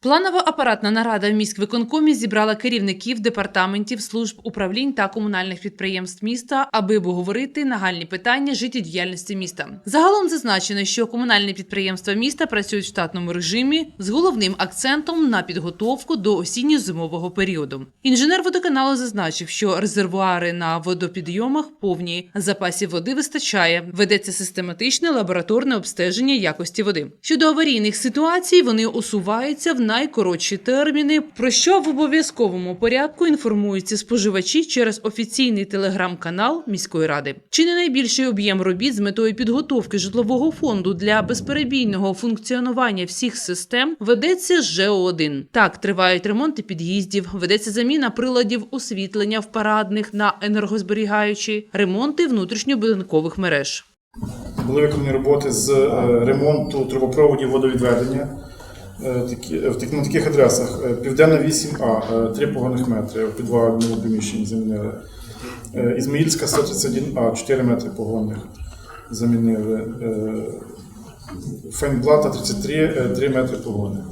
Планова апаратна нарада в міськвиконкомі зібрала керівників департаментів, служб управлінь та комунальних підприємств міста, аби обговорити нагальні питання життєдіяльності міста. Загалом зазначено, що комунальні підприємства міста працюють в штатному режимі з головним акцентом на підготовку до осінньо-зимового періоду. Інженер водоканалу зазначив, що резервуари на водопідйомах повні, запасів води вистачає. Ведеться систематичне лабораторне обстеження якості води. Щодо аварійних ситуацій, вони усуваються в найкоротші терміни, про що в обов'язковому порядку інформуються споживачі через офіційний телеграм-канал міської ради. Чи не найбільший об'єм робіт з метою підготовки житлового фонду для безперебійного функціонування всіх систем ведеться з ЖО-1. Так тривають ремонти під'їздів, ведеться заміна приладів освітлення в парадних на енергозберігаючі, ремонти внутрішньобудинкових мереж. Були виконані роботи з е, ремонту трубопроводів водовідведення е, так- на таких адресах. Е, Південна 8А, 3 поганих метри, в підвальному приміщенні замінили. Е, Ізмаїльська 131А, 4 метри погонних замінили. Е, Фейнблата 33, 3 метри погонних.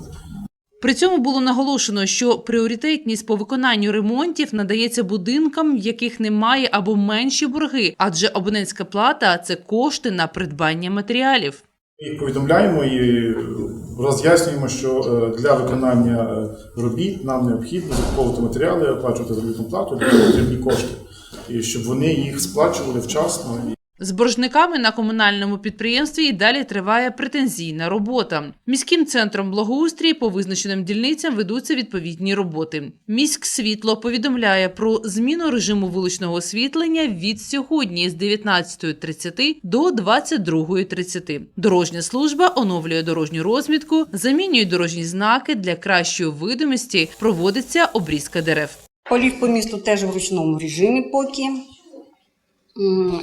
При цьому було наголошено, що пріоритетність по виконанню ремонтів надається будинкам, в яких немає або менші борги, адже абонентська плата це кошти на придбання матеріалів. Їх повідомляємо і роз'яснюємо, що е, для виконання е, робіт нам необхідно закуповувати матеріали, оплачувати заробітну плату, для потрібні кошти, і щоб вони їх сплачували вчасно. З боржниками на комунальному підприємстві і далі триває претензійна робота. Міським центром благоустрій по визначеним дільницям ведуться відповідні роботи. Міськсвітло повідомляє про зміну режиму вуличного освітлення від сьогодні з 19.30 до 22.30. Дорожня служба оновлює дорожню розмітку, замінює дорожні знаки для кращої видимості. Проводиться обрізка дерев. Полів по місту теж в ручному режимі поки.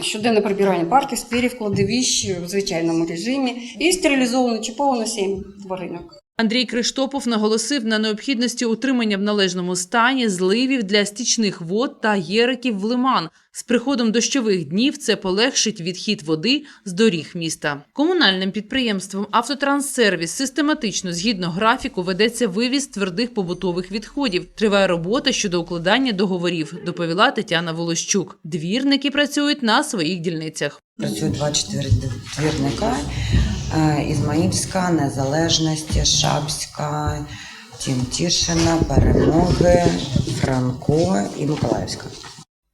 Щоденне прибирання парків, спірів, кладовищ в звичайному режимі. І стерилізовано чіповано 7 тваринок. Андрій Криштопов наголосив на необхідності утримання в належному стані зливів для стічних вод та єриків в лиман. З приходом дощових днів це полегшить відхід води з доріг міста. Комунальним підприємством Автотранссервіс систематично згідно графіку ведеться вивіз твердих побутових відходів. Триває робота щодо укладання договорів, доповіла Тетяна Волощук. Двірники працюють на своїх дільницях. Працюють 24 двірника е, Ізмаїльська, Незалежності, Шапська, Тімтішина, Перемоги, Франко і Миколаївська.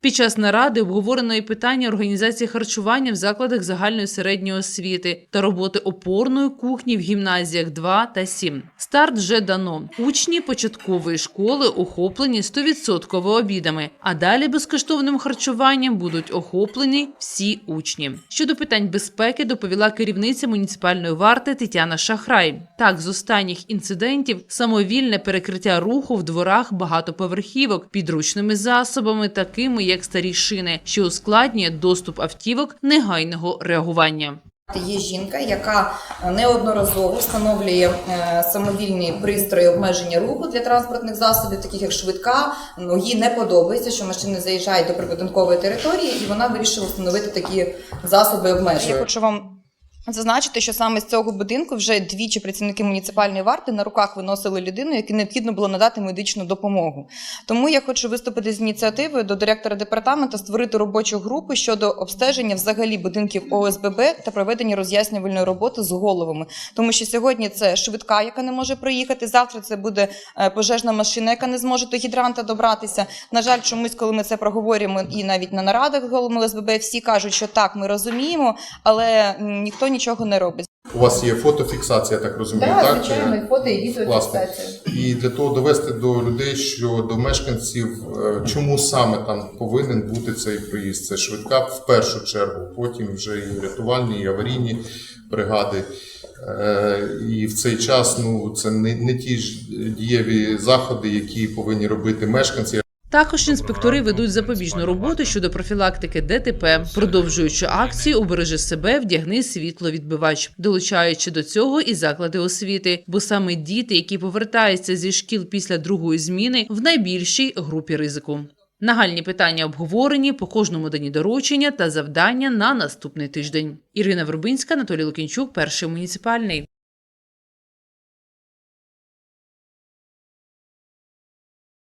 Під час наради обговорено і питання організації харчування в закладах загальної середньої освіти та роботи опорної кухні в гімназіях 2 та 7. Старт вже дано. Учні початкової школи охоплені 100% обідами, а далі безкоштовним харчуванням будуть охоплені всі учні. Щодо питань безпеки доповіла керівниця муніципальної варти Тетяна Шахрай. Так, з останніх інцидентів самовільне перекриття руху в дворах багатоповерхівок підручними засобами, такими як старі шини, що ускладнює доступ автівок негайного реагування. Є жінка, яка неодноразово встановлює е, самовільні пристрої обмеження руху для транспортних засобів, таких як швидка. Ну їй не подобається, що машини заїжджають до прибудинкової території, і вона вирішила встановити такі засоби Я хочу вам зазначити, що саме з цього будинку вже двічі працівники муніципальної варти на руках виносили людину, якій необхідно було надати медичну допомогу. Тому я хочу виступити з ініціативою до директора департаменту створити робочу групу щодо обстеження взагалі будинків ОСББ та проведення роз'яснювальної роботи з головами. Тому що сьогодні це швидка, яка не може проїхати. Завтра це буде е, пожежна машина, яка не зможе до гідранта добратися. На жаль, чомусь, коли ми це проговорюємо, і навіть на нарадах з головами ОСББ всі кажуть, що так, ми розуміємо, але ніхто нічого не робить. У вас є фотофіксація, я так розумію, Так, так? звичайно, і фото, і відеофіксація. І для того довести до людей, що до мешканців, е, чому саме там повинен бути цей проїзд. Це швидка в першу чергу, потім вже і рятувальні, і аварійні бригади. Е, І в цей час ну, це не, не ті ж дієві заходи, які повинні робити мешканці. Також інспектори ведуть запобіжну роботу щодо профілактики ДТП, продовжуючи акцію Убережи себе, вдягни світловідбивач, долучаючи до цього і заклади освіти, бо саме діти, які повертаються зі шкіл після другої зміни, в найбільшій групі ризику. Нагальні питання обговорені по кожному дані доручення та завдання на наступний тиждень. Ірина Вербинська, Анатолій Лукінчук, перший муніципальний.